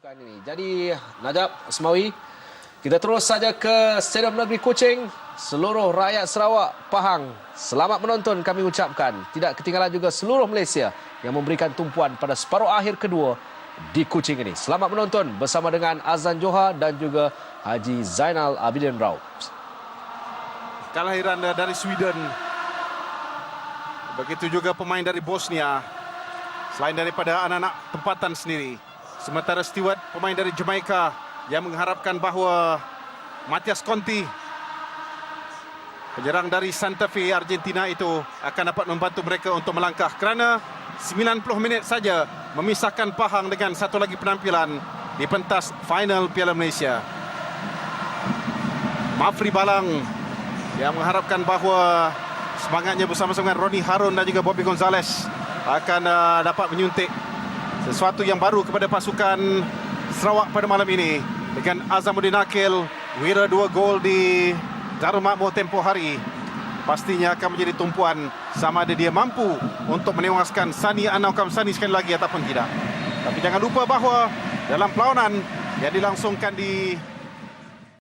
pasukan ini. Jadi Najib Semawi, kita terus saja ke Stadium Negeri Kuching. Seluruh rakyat Sarawak, Pahang, selamat menonton kami ucapkan. Tidak ketinggalan juga seluruh Malaysia yang memberikan tumpuan pada separuh akhir kedua di Kuching ini. Selamat menonton bersama dengan Azan Johar dan juga Haji Zainal Abidin Rao. kelahiran dari Sweden. Begitu juga pemain dari Bosnia. Selain daripada anak-anak tempatan sendiri. Sementara Stewart, pemain dari Jamaica yang mengharapkan bahawa Matias Conti penyerang dari Santa Fe Argentina itu akan dapat membantu mereka untuk melangkah kerana 90 minit saja memisahkan Pahang dengan satu lagi penampilan di pentas final Piala Malaysia. Mafri Balang yang mengharapkan bahawa semangatnya bersama-sama dengan Ronnie Harun dan juga Bobby Gonzalez akan uh, dapat menyuntik sesuatu yang baru kepada pasukan Sarawak pada malam ini dengan Azamuddin Akil wira dua gol di Darul Makmur tempoh hari. Pastinya akan menjadi tumpuan sama ada dia mampu untuk menewaskan Sani Anaukam Sani sekali lagi ataupun tidak. Tapi jangan lupa bahawa dalam perlawanan yang dilangsungkan di